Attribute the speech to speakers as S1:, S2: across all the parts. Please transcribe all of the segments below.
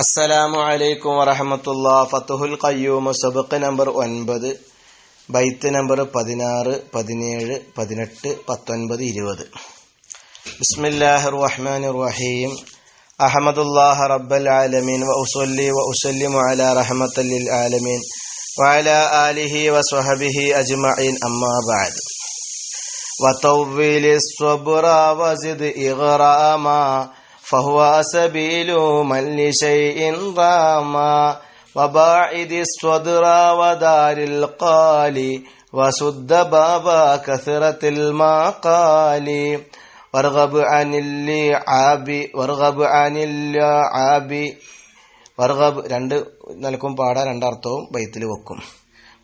S1: അസ്സലാമു അലൈക്കും വറഹമത്തുള്ള. ഫത്തുഹുൽ കയ്യൂമ് സബക്ക് നമ്പർ ഒൻപത് ബൈത്ത് നമ്പർ പതിനാറ് പതിനേഴ് പതിനെട്ട് പത്തൊൻപത് ഇരുപത്. ബിസ്മില്ലാഹ് റഹ്മാൻ റഹീം. അഹമ്മദുല്ലാഹ റബ്ബൽ ആലമീൻ. വ ഉസല്ലി വ ഉസല്ലിമു അല റഹ്മത്തല്ലിൽ ആലമീൻ. വഅല ആലിഹി വസ്വഹബിഹി അജ്മഈൻ. അമ്മാ ബഅദ്. വതവ്വിലിസ് സ്വബ്റ വസിദ് ഇഗ്റാമാ فهو سبيل من لشيء راما وباعد الصدر ودار القال وسد باب كثرة المقال وارغب عن اللعاب وارغب عن اللعاب വർഗബ് രണ്ട് നിലക്കും പാടാൻ രണ്ടർത്ഥവും ബൈത്തിൽ വെക്കും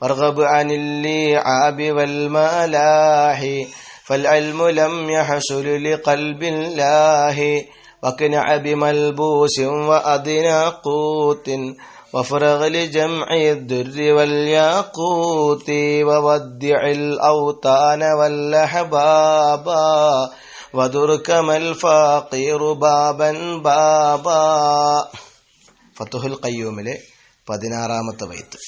S1: വർഗബ് അനില്ലി ആബി വൽ മലാഹി فالعلم لم يحصل لقلب الله وقنع بملبوس وأدنى قوت وفرغ لجمع الدر والياقوت وودع الأوطان والأحباب ودرك ما الفقير بابا بابا ഫത്തുഹുൽ ഖയ്യൂമിലെ പതിനാറാമത്തെ വൈത്ത്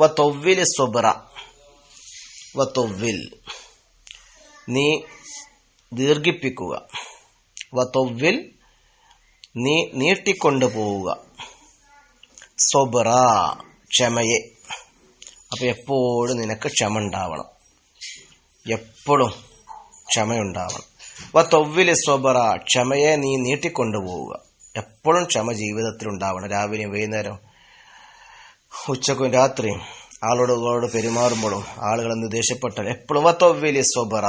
S1: വത്തൊവ്വിൽ സ്വബ്ര വത്തൊവ്വിൽ നീ ദീർഘിപ്പിക്കുക. വത്തൊവ്വിൽ നീ നീട്ടിക്കൊണ്ടു പോവുക. സൊബറ ക്ഷമയെ. അപ്പോൾ എപ്പോഴും നിനക്ക് ക്ഷമ ഉണ്ടാവണം എപ്പോഴും ക്ഷമയുണ്ടാവണം. വത്തൊവ്വിൽ സ്വബറ ക്ഷമയെ നീ നീട്ടിക്കൊണ്ടുപോവുക എപ്പോഴും ക്ഷമ ജീവിതത്തിൽ ഉണ്ടാവണം. രാവിലെയും വൈകുന്നേരം ഉച്ചക്കും രാത്രിയും ആളോടുകളോട് പെരുമാറുമ്പോഴും ആളുകൾ ദേഷ്യപ്പെട്ടാൽ എപ്പോഴും വത്തൊവ്വിൽ സ്വബറ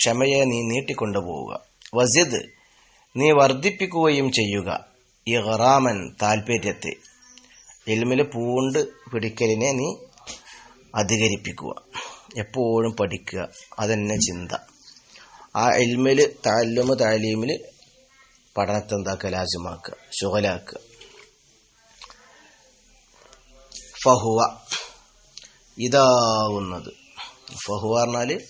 S1: ക്ഷമയെ നീ നീട്ടിക്കൊണ്ടുപോവുക. വസിദ് നീ വർദ്ധിപ്പിക്കുകയും ചെയ്യുക. ഇഹറാമൻ താല്പര്യത്തെ എൽമിൽ പൂണ്ട് പിടിക്കലിനെ നീ അധികരിപ്പിക്കുക. എപ്പോഴും പഠിക്കുക. അതന്നെ ചിന്ത. ആ എൽമിൽ താല്ലുമ് താലീമിൽ പഠനത്തെ എന്താക്കുക? ലാജമാക്കുക. ശുഹലാക്കുക ഫഹുവ. ഇതാവുന്നത്. ഫഹുവ പറഞ്ഞാൽ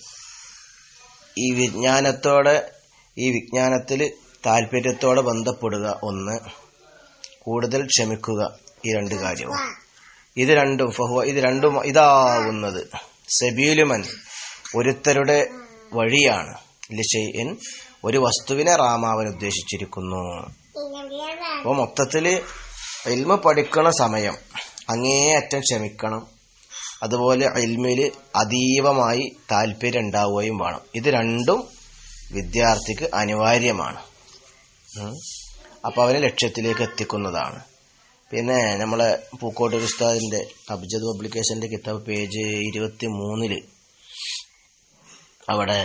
S1: ഈ വിജ്ഞാനത്തോടെ ഈ വിജ്ഞാനത്തിൽ താല്പര്യത്തോടെ ബന്ധപ്പെടുക ഒന്ന്. കൂടുതൽ ക്ഷമിക്കുക ഈ രണ്ട് കാര്യവും. ഇത് രണ്ടും ഫഹുവ ഇത് രണ്ടും ഇതാവുന്നത്. സെബീലുമൻ ഒരുത്തരുടെ വഴിയാണ്. ലിഷയിൻ ഒരു വസ്തുവിനെ റാമാവൻ ഉദ്ദേശിച്ചിരിക്കുന്നു. അപ്പോൾ മൊത്തത്തിൽ എൽമ പഠിക്കണ സമയം അങ്ങേയറ്റം ക്ഷമിക്കണം. അതുപോലെ എൽമിൽ അതീവമായി താല്പര്യം ഉണ്ടാവുകയും വേണം. ഇത് രണ്ടും വിദ്യാർത്ഥിക്ക് അനിവാര്യമാണ്. അപ്പോൾ അവരെ ലക്ഷ്യത്തിലേക്ക് എത്തിക്കുന്നതാണ്. പിന്നെ നമ്മളെ പൂക്കോട്ട് ഉസ്താദിന്റെ അബ്ജദ് പബ്ലിക്കേഷന്റെ കിതാബ് പേജ് ഇരുപത്തി മൂന്നിൽ അവിടെ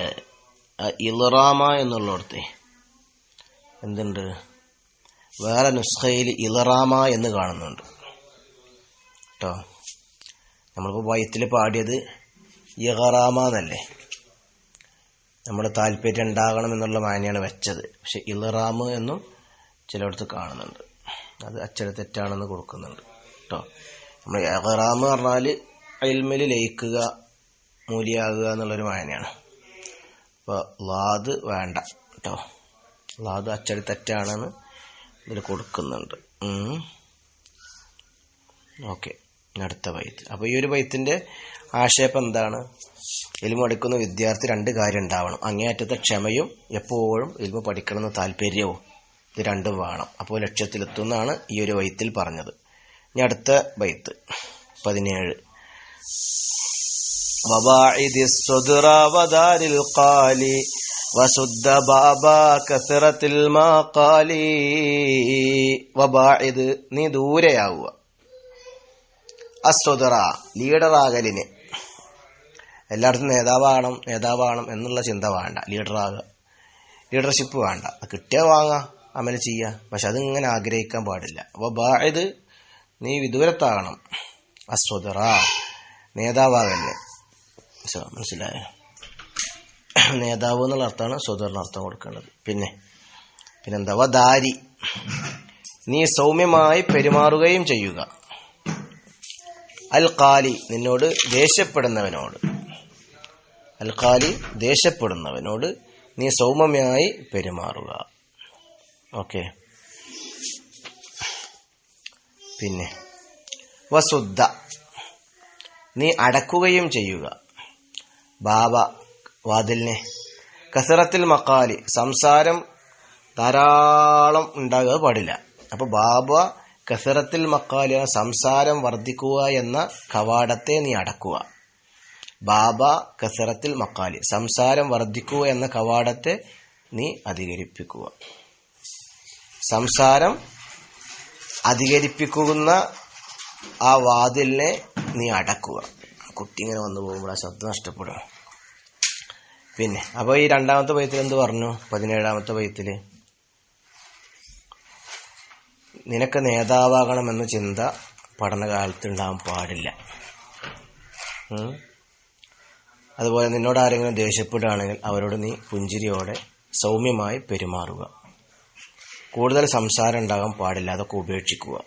S1: ഇലറാമ എന്നുള്ളിടത്തെ എന്തുണ്ട്? വേറെ നുസ്ഖയിൽ ഇലറാമ എന്ന് കാണുന്നുണ്ട്. കേട്ടോ നമ്മളിപ്പോൾ വയത്തിൽ പാടിയത് ഇഹറാമ എന്നല്ലേ നമ്മുടെ താല്പര്യം ഉണ്ടാകണം എന്നുള്ള മാനയാണ് വെച്ചത്. പക്ഷെ ഇലറാമ് എന്നും ചിലയിടത്ത് കാണുന്നുണ്ട്. അത് അച്ചടി തെറ്റാണെന്ന് കൊടുക്കുന്നുണ്ട്. കേട്ടോ നമ്മൾ ഇഹറാമ് പറഞ്ഞാൽ അയൽമേൽ ലയിക്കുക മൂലിയാകുക എന്നുള്ളൊരു മാനയാണ്. അപ്പോൾ ലാദ് വേണ്ട. കേട്ടോ ലാദ് അച്ചടി തെറ്റാണെന്ന് ഇതിൽ കൊടുക്കുന്നുണ്ട്. ഓക്കെ. അടുത്ത ബൈത്ത് അപ്പോൾ ഈ ഒരു ബൈത്തിൻ്റെ ആക്ഷേപം എന്താണ് എലിമ പഠിക്കുന്ന വിദ്യാർത്ഥി രണ്ട് കാര്യം ഉണ്ടാവണം അങ്ങേയറ്റത്തെ ക്ഷമയും എപ്പോഴും എലിമ പഠിക്കണമെന്ന് താല്പര്യവും ഇത് രണ്ടും വേണം അപ്പോൾ ലക്ഷ്യത്തിലെത്തുന്നതാണ് ഈ ഒരു ബൈത്തിൽ പറഞ്ഞത് ഇനി അടുത്ത ബൈത്ത് പതിനേഴ് وباعد الصدر ودار القال وسد بابا كثرة المقال وباعد നീ ദൂരെയാവുക അസ്വദറ ലീഡറാകലിന്. എല്ലായിടത്തും നേതാവാകണം നേതാവാകണം എന്നുള്ള ചിന്ത വേണ്ട. ലീഡറാകുക ലീഡർഷിപ്പ് വേണ്ട. കിട്ടിയ വാങ്ങാം അമൽ ചെയ്യുക പക്ഷെ അതിങ്ങനെ ആഗ്രഹിക്കാൻ പാടില്ല. അപ്പോൾ ബായത് നീ വിദൂരത്താകണം. അസ്വതറ നേതാവാകല്ലേ മനസ്സിലായോ? നേതാവ് എന്നുള്ള അർത്ഥമാണ് സ്വതറിന് അർത്ഥം കൊടുക്കേണ്ടത്. പിന്നെ പിന്നെന്താ? ദാരി. നീ സൗമ്യമായി പെരുമാറുകയും ചെയ്യുക. അൽ ഖാലി നിന്നോട് ദേഷ്യപ്പെടുന്നവനോട്. അൽ ഖാലി ദേഷ്യപ്പെടുന്നവനോട് നീ സൗമ്യമായി പെരുമാറുക. ഓക്കെ. പിന്നെ. വസുദ്ധ. നീ അടക്കുകയും ചെയ്യുക. ബാബ വാതിലിനെ. കസറത്തിൽ മക്കാലി സംസാരം ധാരാളം ഉണ്ടാകുക പാടില്ല. അപ്പോൾ ബാബ കസറത്തിൽ മക്കാലി സംസാരം വർദ്ധിക്കുക എന്ന കവാടത്തെ നീ അടക്കുക. ബാബ കസറത്തിൽ മക്കാലി സംസാരം വർദ്ധിക്കുക എന്ന കവാടത്തെ നീ അധികരിപ്പിക്കുക. സംസാരം അധികരിപ്പിക്കുന്ന ആ വാതിലിനെ നീ അടക്കുക. കുട്ടി ഇങ്ങനെ വന്നു പോകുമ്പോൾ ആ ശബ്ദം നഷ്ടപ്പെടും. പിന്നെ അപ്പോൾ ഈ രണ്ടാമത്തെ പൈത്തിൽ എന്ത് പറഞ്ഞു? പതിനേഴാമത്തെ പൈത്തിൽ നിനക്ക് നേതാവാകണമെന്ന ചിന്ത പഠനകാലത്ത് ഉണ്ടാകാൻ പാടില്ല അതുപോലെ നിന്നോട് ആരെങ്കിലും ദേഷ്യപ്പെടുകയാണെങ്കിൽ അവരോട് നീ പുഞ്ചിരിയോടെ സൗമ്യമായി പെരുമാറുക. കൂടുതൽ സംസാരം ഉണ്ടാകാൻ പാടില്ല അതൊക്കെ ഉപേക്ഷിക്കുക.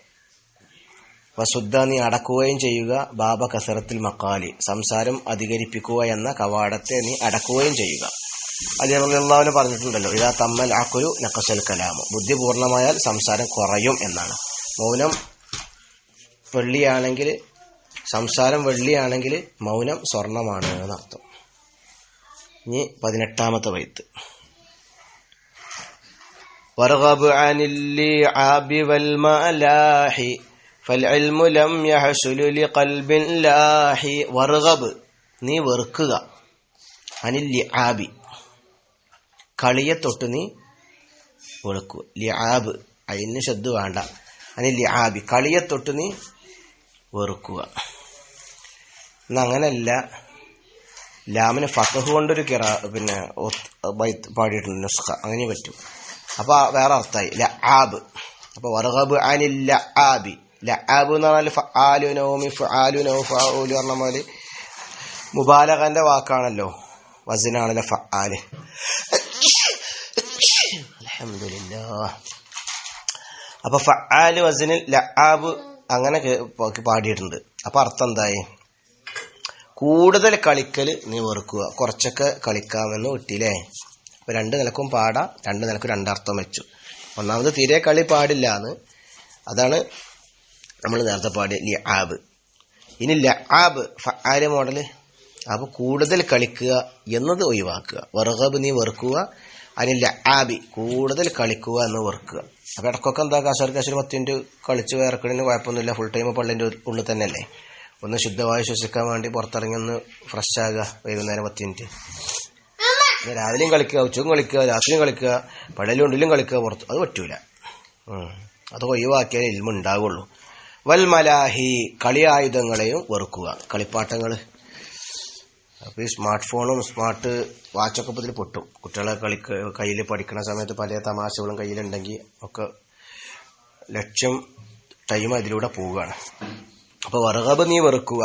S1: വസുദ്ധ നീ അടക്കുകയും ചെയ്യുക. ബാബ കസറത്തിൽ മക്കാലി. സംസാരം അധികരിപ്പിക്കുക എന്ന കവാടത്തെ നീ അടക്കുകയും ചെയ്യുക. അലിയല്ലാവിന് പറഞ്ഞിട്ടുണ്ടല്ലോ ഇതാ തമ്മൽ ആക്കൊരു നക്കസൽ കലാമു ബുദ്ധി പൂർണ്ണമായാൽ സംസാരം കുറയും എന്നാണ് മൗനം വെള്ളിയാണെങ്കിൽ സംസാരം വെള്ളിയാണെങ്കിൽ മൗനം സ്വർണമാണ് എന്നർത്ഥം ഇനി പതിനെട്ടാമത്തെ വൈത്ത് وارغب عن اللعاب والملاح فالعلم لم يحصل لقلب لاح وارغب നീ വെറുക്കുക അനിൽ ലിആബി കളിയെ തൊട്ട് നീ വെറുക്കുക ലിയാബ് അതിന് ശബ്ദ വേണ്ട. അതിന് ലിആബി കളിയെ തൊട്ട് നീ വെറുക്കുക. എന്നാ അങ്ങനെയല്ല ലാമിന് ഫത്തഹ് കൊണ്ടൊരു കിറ പിന്നെ പാടിയിട്ടുണ്ട് നുസ്ഖ. അങ്ങനെ പറ്റും. അപ്പോൾ വേറെ അർത്ഥമായി. ല ആബ് അപ്പോൾ വറുഹബ് അനിൽ ല ആബി ല ആബ് എന്ന് പറഞ്ഞാൽ ഫ ആലു നോമി ഫ ആലു നോ ഫ ഓലു പറഞ്ഞ പോലെ മുബാലകന്റെ വാക്കാണല്ലോ. വസിനാണല്ലോ ഫആൽ. അപ്പൊ ഫാൽ വസിനിൽ ലാബ് അങ്ങനെ പാടിയിട്ടുണ്ട്. അപ്പൊ അർത്ഥം എന്തായി കൂടുതൽ കളിക്കൽ നീ വെറുക്കുക. കുറച്ചൊക്കെ കളിക്കാമെന്ന് വിട്ടില്ലേ? അപ്പൊ രണ്ട് നിലക്കും പാടാം രണ്ട് നിലക്കും രണ്ടർത്ഥം വെച്ചു. ഒന്നാമത് തീരെ കളി പാടില്ല എന്ന്. അതാണ് നമ്മൾ നേരത്തെ പാടിയ ലി ആബ് ഇനി ല ആബ് ഫആൽ മോഡൽ. അപ്പോൾ കൂടുതൽ കളിക്കുക എന്നത് ഒഴിവാക്കുക. വെറുകബ് നീ വെറുക്കുക അതിന് ല ആബി കൂടുതൽ കളിക്കുക എന്ന് വെറുക്കുക അപ്പോൾ ഇടക്കൊക്കെ എന്താ കാശാർ കാശർ പത്ത് കളിച്ച് വേർക്കണിന് കുഴപ്പമൊന്നുമില്ല. ഫുൾ ടൈം പള്ളിന്റെ ഉള്ളിൽ തന്നെയല്ലേ. ഒന്ന് ശുദ്ധവായു ശ്വസിക്കാൻ വേണ്ടി പുറത്തിറങ്ങി ഒന്ന് ഫ്രഷ് ആകുക വൈകുന്നേരം പത്ത് മിനിറ്റ് രാവിലെയും കളിക്കുക ഉച്ചയും കളിക്കുക രാത്രിയും കളിക്കുക പടലും ഉള്ളിലും കളിക്കുക പുറത്ത് അത് പറ്റൂല. അത് ഒഴിവാക്കിയാൽ ഇൽമുണ്ടാവുള്ളൂ വൽമലാഹി വൽ മലാഹി കളി ആയുധങ്ങളെയും വെറുക്കുക. കളിപ്പാട്ടങ്ങൾ അപ്പോൾ ഈ സ്മാർട്ട് ഫോണും സ്മാർട്ട് വാച്ചൊക്കെ ഇതിൽ പൊട്ടും. കുട്ടികളെ കളിക്ക കയ്യിൽ പഠിക്കുന്ന സമയത്ത് പല തമാശകളും കയ്യിലുണ്ടെങ്കിൽ ഒക്കെ ലക്ഷ്യം ടൈം അതിലൂടെ പോവുകയാണ്. അപ്പോൾ വറകബ് നീ വെറുക്കുക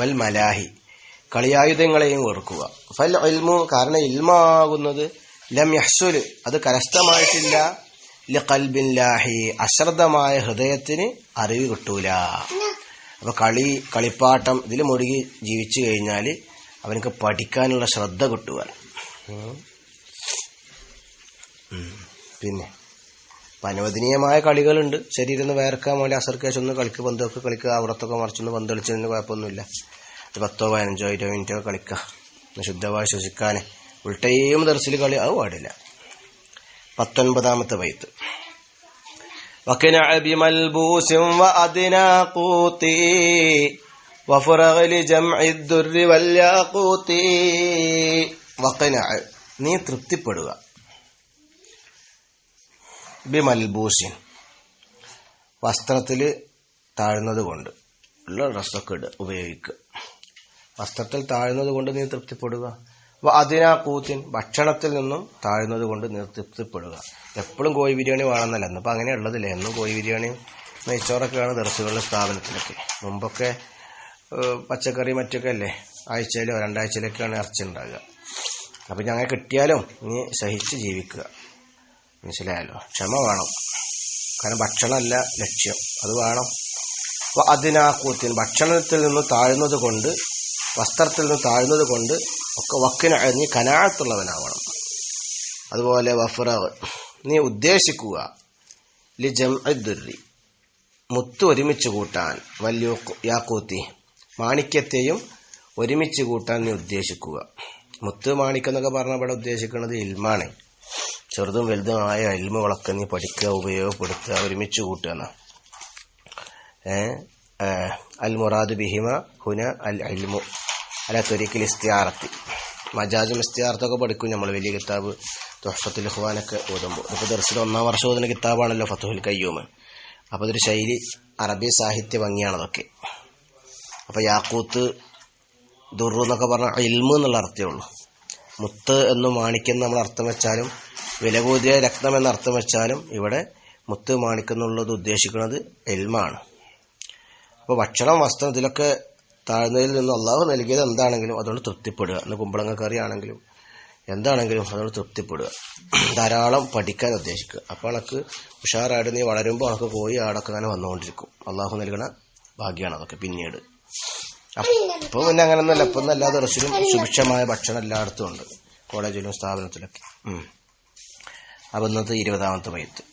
S1: വൽ മലാഹി കളിയായുധങ്ങളെയും വെറുക്കുക. ഫൽ ഇൽമു കാരണം ഇൽമാകുന്നത് ലം യഹ്സുൽ അത് കരസ്ഥമായിട്ടില്ല. ലാഹി അശ്രദ്ധമായ ഹൃദയത്തിന് അറിവ് കിട്ടൂല. അപ്പൊ കളി കളിപ്പാട്ടം ഇതിൽ മുഴുകി ജീവിച്ചു കഴിഞ്ഞാൽ അവനക്ക് പഠിക്കാനുള്ള ശ്രദ്ധ കിട്ടുക ഉം. ഉം. പിന്നെ ഇപ്പം അനുവദനീയമായ കളികളുണ്ട് ശരീരം ഒന്ന് വേർക്കാൻ വേണ്ടി അസർക്കേശ് ഒന്ന് കളിക്കുക പന്തൊക്കെ കളിക്കുക അവിടത്തൊക്കെ മറിച്ചൊന്ന് പന്ത് കളിച്ചതിന് കുഴപ്പമൊന്നുമില്ല ഒരു പത്തോ പതിനഞ്ചോ ഇരുപത് മിനിറ്റോ കളിക്കുക ഒന്ന് ശുദ്ധമായി ശ്വസിക്കാൻ ഫുൾ ടൈം ദർശിൽ കളി അത് പാടില്ല പത്തൊൻപതാമത്തെ വയത്ത് وكنع بملبوس وأدنى قوتي വഫുറഹ് ലജംഇ ദുർരി വഖന നീ തൃപ്തിപ്പെടുക. ബിമൽബൂസിൻ. വസ്ത്രത്തിൽ താഴ്ന്നത് കൊണ്ട് ഉള്ള ഡ്രസ്സൊക്കെ ഇടുക ഉപയോഗിക്കുക വസ്ത്രത്തിൽ താഴ്ന്നത് കൊണ്ട് നീ തൃപ്തിപ്പെടുക. അതിനാ കൂത്തിൻ ഭക്ഷണത്തിൽ നിന്നും താഴ്ന്നത് കൊണ്ട് നീ തൃപ്തിപ്പെടുക. എപ്പോഴും കോഴി ബിരിയാണി വേണമെന്നല്ല. ഇന്നിപ്പോൾ അങ്ങനെയുള്ളതില്ല? എന്നും കോഴി ബിരിയാണി നെയ്ച്ചോറൊക്കെയാണ് ദർസുകളുടെ സ്ഥാപനത്തിലൊക്കെ. മുമ്പൊക്കെ പച്ചക്കറി മറ്റൊക്കെ അല്ലേ ആഴ്ചയിലോ രണ്ടാഴ്ചയിലൊക്കെയാണ് ഇറച്ചി ഉണ്ടാകുക അപ്പം ഞങ്ങൾ കിട്ടിയാലും ഇനി സഹിച്ച് ജീവിക്കുക. മനസ്സിലായല്ലോ? ക്ഷമ വേണം. കാരണം ഭക്ഷണമല്ല ലക്ഷ്യം. അത് വേണം. അപ്പോൾ അതിനാക്കൂത്തിന് ഭക്ഷണത്തിൽ നിന്ന് താഴ്ന്നത് കൊണ്ട് വസ്ത്രത്തിൽ നിന്ന് താഴ്ന്നത് കൊണ്ട് ഒക്കെ വക്കിന് നീ കനാഴത്തുള്ളവനാവണം അതുപോലെ വഫറവ്. നീ ഉദ്ദേശിക്കുക ലി ജംഅദ്ദുർരി മുത്ത് ഒരുമിച്ച് കൂട്ടാൻ വല്യോ യാക്കൂത്തി. മാണിക്യത്തെയും ഒരുമിച്ച് കൂട്ടാൻ നീ ഉദ്ദേശിക്കുക. മുത്ത് മാണിക്യം എന്നൊക്കെ പറഞ്ഞാൽ ഇവിടെ ഉദ്ദേശിക്കുന്നത് ഇൽമാണ്. ചെറുതും വലുതുമായ ഇൽമുകളൊക്കെ നീ പഠിക്കുക ഉപയോഗപ്പെടുത്തുക ഒരുമിച്ച് കൂട്ടുക അൽ മുറാദ് ബിഹിമ ഹുന അൽ അൽമു അല തൊരിക്കൽ ഇസ്തിയാറത്തി. മജാജും ഇസ്തിയാർത്തൊക്കെ പഠിക്കും നമ്മൾ വലിയ കിതാബ് തൊഹഫത്തുൽ ഹുവാനൊക്കെ ഓതുമ്പോൾ. ഇപ്പോൾ ദർശനം ഒന്നാം വർഷം ഓതുന്ന കിതാബാണല്ലോ ഫത്തുഹുൽ കയ്യൂമ് അപ്പോൾ അതൊരു ശൈലി അറബി സാഹിത്യ ഭംഗിയാണ് അതൊക്കെ അപ്പോൾ യാക്കൂത്ത് ദുറു എന്നൊക്കെ പറഞ്ഞാൽ ഇൽമു എന്നുള്ള അർത്ഥമേ ഉള്ളൂ. മുത്ത് എന്ന് മാണിക്യം നമ്മൾ അർത്ഥം വെച്ചാലും വില കൂതിയ രക്തം എന്ന അർത്ഥം വെച്ചാലും ഇവിടെ മുത്ത് മാണിക്യം എന്നുള്ളത് ഉദ്ദേശിക്കുന്നത് എൽമാണ് അപ്പോൾ ഭക്ഷണം വസ്ത്രം ഇതിലൊക്കെ താഴ്ന്നതിൽ നിന്ന് അള്ളാഹു നൽകിയത് എന്താണെങ്കിലും അതുകൊണ്ട് തൃപ്തിപ്പെടുക. ഇന്ന് കുമ്പളങ്ങ കറി ആണെങ്കിലും എന്താണെങ്കിലും അതുകൊണ്ട് തൃപ്തിപ്പെടുക. ധാരാളം പഠിക്കാൻ ഉദ്ദേശിക്കുക. അപ്പോൾ അനക്ക് ഉഷാറായിട്ട് നീ വളരുമ്പോൾ അനക്ക് പോയി ആടൊക്കെ അങ്ങനെ വന്നുകൊണ്ടിരിക്കും. അള്ളാഹു നൽകണ ഭാഗ്യമാണ് അതൊക്കെ പിന്നീട്. അപ്പോൾ പിന്നെ അങ്ങനെയൊന്നുമല്ല ഇപ്പം എല്ലാ ദിവസവും സുഭിക്ഷമായ ഭക്ഷണം എല്ലായിടത്തും ഉണ്ട് കോളേജിലും സ്ഥാപനത്തിലൊക്കെ ഉം. അപ്പോൾ ഇന്നത്തെ ഇരുപതാമത്തെ വൈത്ത്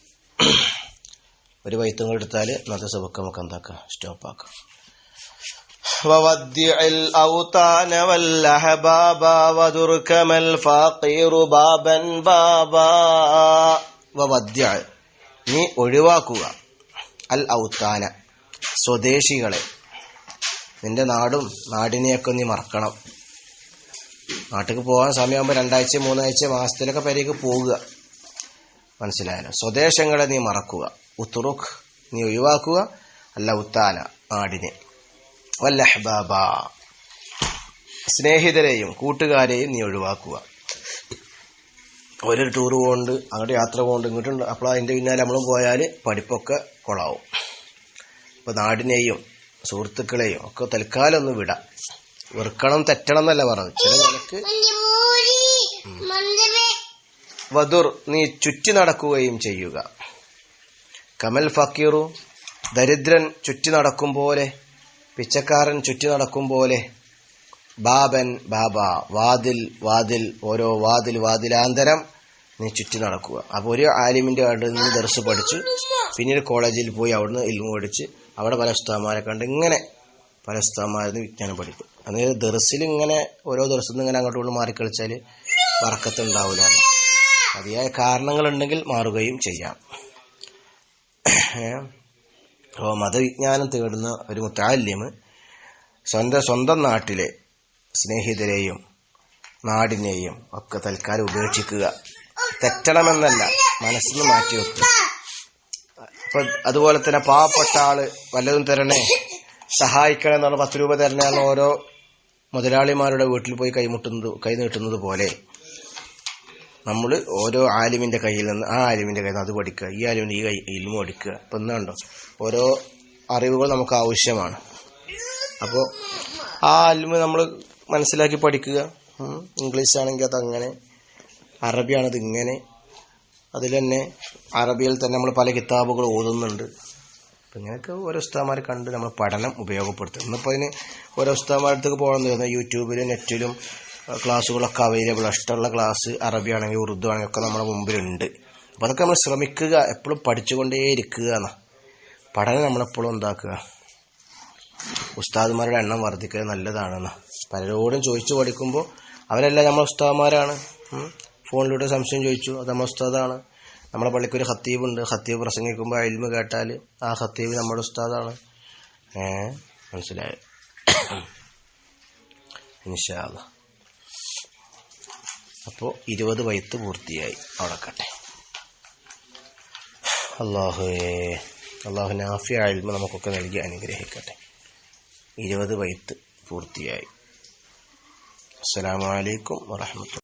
S1: ഒരു വൈത്തും കൂടെ എടുത്താൽ ഇന്നത്തെ സുബക്ക് നമുക്ക് എന്താക്കാം സ്റ്റോപ്പാക്കാം وودع الأوطان والأحباب وذركم الفقير بابا بابا وودع നീ ഒഴിവാക്കുക അൽ ഔത്താന സ്വദേശികളെ നിന്റെ നാടും നാടിനെയൊക്കെ നീ മറക്കണം. നാട്ടിലേക്ക് പോകാൻ സമയമാകുമ്പോൾ രണ്ടാഴ്ച മൂന്നാഴ്ച മാസത്തിലൊക്കെ പേരേക്ക് പോവുക. മനസ്സിലായാലോ സ്വദേശങ്ങളെ നീ മറക്കുക. ഉത്തുറുഖ് നീ ഒഴിവാക്കുക. അല്ല ഉത്താന നാടിനെ. വല്ലഹ്ബാബ. സ്നേഹിതരെയും കൂട്ടുകാരെയും നീ ഒഴിവാക്കുക. ഒരു ടൂർ പോകുന്നുണ്ട് അങ്ങോട്ട് യാത്ര പോകുന്നുണ്ട് ഇങ്ങോട്ടുണ്ട്. അപ്പോൾ അതിന്റെ പിന്നാലെ നമ്മളും പോയാൽ പഠിപ്പൊക്കെ കൊളാവും. അപ്പോൾ നാടിനെയും സുഹൃത്തുക്കളെയും ഒക്കെ തൽക്കാലം ഒന്ന് വിടാം. വെറുക്കണം തെറ്റണം എന്നല്ല പറഞ്ഞത്. ചില നിലയ്ക്ക് വധുർ നീ ചുറ്റി നടക്കുകയും ചെയ്യുക. കമൽ ഫക്കീറു ദരിദ്രൻ ചുറ്റി നടക്കും പോലെ പിച്ചക്കാരൻ ചുറ്റി നടക്കും പോലെ ബാബൻ ബാബ വാതിൽ വാതിൽ ഓരോ വാതിൽ വാതിലാന്തരം നീ ചുറ്റി നടക്കുക. അപ്പോൾ ഒരു ആലിമിന്റെ അവിടെ നിന്ന് ദർസ് പഠിച്ചു. പിന്നീട് കോളേജിൽ പോയി അവിടുന്ന് ഇൽമു പഠിച്ച് അവിടെ പല ഉസ്താമാരെ കണ്ട് ഇങ്ങനെ പല ഉസ്താമാരിന്ന് വിജ്ഞാനം പഠിക്കും. അതായത് ദർസിൽ ഇങ്ങനെ ഓരോ ദിവസത്തിൽ ഇങ്ങനെ അങ്ങോട്ടും ഇങ്ങോട്ടും മാറിക്കളിച്ചാൽ വറക്കത്തുണ്ടാവില്ല അതിയായ കാരണങ്ങളുണ്ടെങ്കിൽ മാറുകയും ചെയ്യാം. അപ്പോൾ മതവിജ്ഞാനം തേടുന്ന ഒരു മുത്താല്യം സ്വന്തം സ്വന്തം നാട്ടിലെ സ്നേഹിതരെയും നാടിനെയും ഒക്കെ തൽക്കാലം ഉപേക്ഷിക്കുക. തെറ്റണമെന്നല്ല മനസ്സിന് മാറ്റി വെക്കുക അതുപോലെ തന്നെ പാവപ്പെട്ട ആൾ വല്ലതും തരണേ സഹായിക്കണം എന്നുള്ള പത്ത് രൂപ തരണേ എന്ന ഓരോ മുതലാളിമാരുടെ വീട്ടിൽ പോയി കൈമുട്ടുന്നത് കൈ നീട്ടുന്നത് പോലെ നമ്മൾ ഓരോ ആലിമിന്റെ കയ്യിൽ നിന്ന് ആ ആലിമിന്റെ കയ്യിൽ നിന്ന് അത് പഠിക്കുക ഈ ആലിമിന്റെ ഈ കൈ ഇൽമു പഠിക്കുക. അപ്പം എന്താണ്ടോ ഓരോ അറിവുകൾ നമുക്ക് ആവശ്യമാണ്. അപ്പോൾ ആ അൽമ നമ്മൾ മനസ്സിലാക്കി പഠിക്കുക. ഇംഗ്ലീഷ് ആണെങ്കിൽ അതങ്ങനെ അറബിയാണത് ഇങ്ങനെ അതിൽ തന്നെ അറബിയിൽ തന്നെ നമ്മൾ പല കിതാബുകൾ ഓതുന്നുണ്ട്. അപ്പം ഇങ്ങനെയൊക്കെ ഓരോ ഉസ്താമാരെ കണ്ട് നമ്മൾ പഠനം ഉപയോഗപ്പെടുത്തും. ഇന്നിപ്പോൾ അതിന് ഓരോ ഉസ്താമാരുടെ അടുത്തേക്ക് പോകണമെന്ന് തോന്നുന്നു യൂട്യൂബിലും നെറ്റിലും ക്ലാസ്സുകളൊക്കെ അവൈലബിൾ ഇഷ്ടമുള്ള ക്ലാസ് അറബി ആണെങ്കിൽ ഉറുദു ആണെങ്കിൽ ഒക്കെ നമ്മുടെ മുമ്പിലുണ്ട്. അപ്പോൾ അതൊക്കെ നമ്മൾ ശ്രമിക്കുക എപ്പോഴും പഠിച്ചുകൊണ്ടേ ഇരിക്കുക എന്നാ. പഠനം നമ്മളെപ്പോഴും എന്താക്കുക? ഉസ്താദുമാരുടെ എണ്ണം വർദ്ധിക്കുക നല്ലതാണെന്ന്. പലരോടും ചോദിച്ചു പഠിക്കുമ്പോൾ അവരെല്ലാം നമ്മൾ ഉസ്താദുമാരാണ്. ഫോണിലൂടെ സംശയം ചോദിച്ചു അത് നമ്മളെ ഉസ്താദാണ്? നമ്മളെ പള്ളിക്ക് ഒരു ഹത്തീബ് ഉണ്ട് ഹത്തീബ് പ്രസംഗിക്കുമ്പോൾ അയൽമ കേട്ടാൽ ആ ഹത്തീബ് നമ്മുടെ ഉസ്താദാണ്. ഏ? മനസ്സിലായത് ഇൻഷാല്ല അപ്പോൾ ഇരുപത് വയത്ത് പൂർത്തിയായി. അവിടെ കട്ടെ. അള്ളാഹുവേ അള്ളാഹു നാഫിയ ആയിരുന്നു നമുക്കൊക്കെ നൽകി അനുഗ്രഹിക്കട്ടെ. ഇരുപത് വയത്ത് പൂർത്തിയായി. അസ്സലാമു അലൈക്കും വറഹമത്തുള്ള